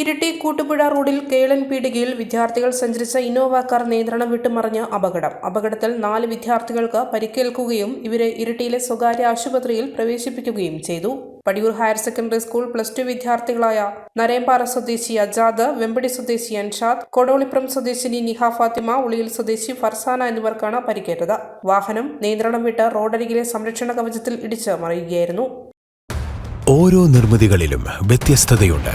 ഇരിട്ടി കൂട്ടുപുഴ റോഡിൽ കേളൻ പീടികയിൽ വിദ്യാർത്ഥികൾ സഞ്ചരിച്ച ഇന്നോവ കാർ നിയന്ത്രണം വിട്ടുമറിഞ്ഞ അപകടം. അപകടത്തിൽ നാല് വിദ്യാർത്ഥികൾക്ക് പരിക്കേൽക്കുകയും ഇവരെ ഇരിട്ടിയിലെ സ്വകാര്യ ആശുപത്രിയിൽ പ്രവേശിപ്പിക്കുകയും ചെയ്തു. Padiyoor higher secondary school plus two വിദ്യാർത്ഥികളായ Narembara സ്വദേശി അജാദ് വെമ്പടി സ്വദേശി അൻഷാദ് കൊടോളിപ്പുറം സ്വദേശിനി നിഹ ഫാത്തിമ ഉളിയിൽ സ്വദേശി ഫർസാന എന്നിവർക്കാണ് പരിക്കേറ്റത്. വാഹനം നിയന്ത്രണം വിട്ട് റോഡരികിലെ സംരക്ഷണ കവചത്തിൽ ഇടിച്ച് മറിയുകയായിരുന്നു. ഓരോ നിർമ്മിതികളിലും വ്യത്യസ്തതയുണ്ട്.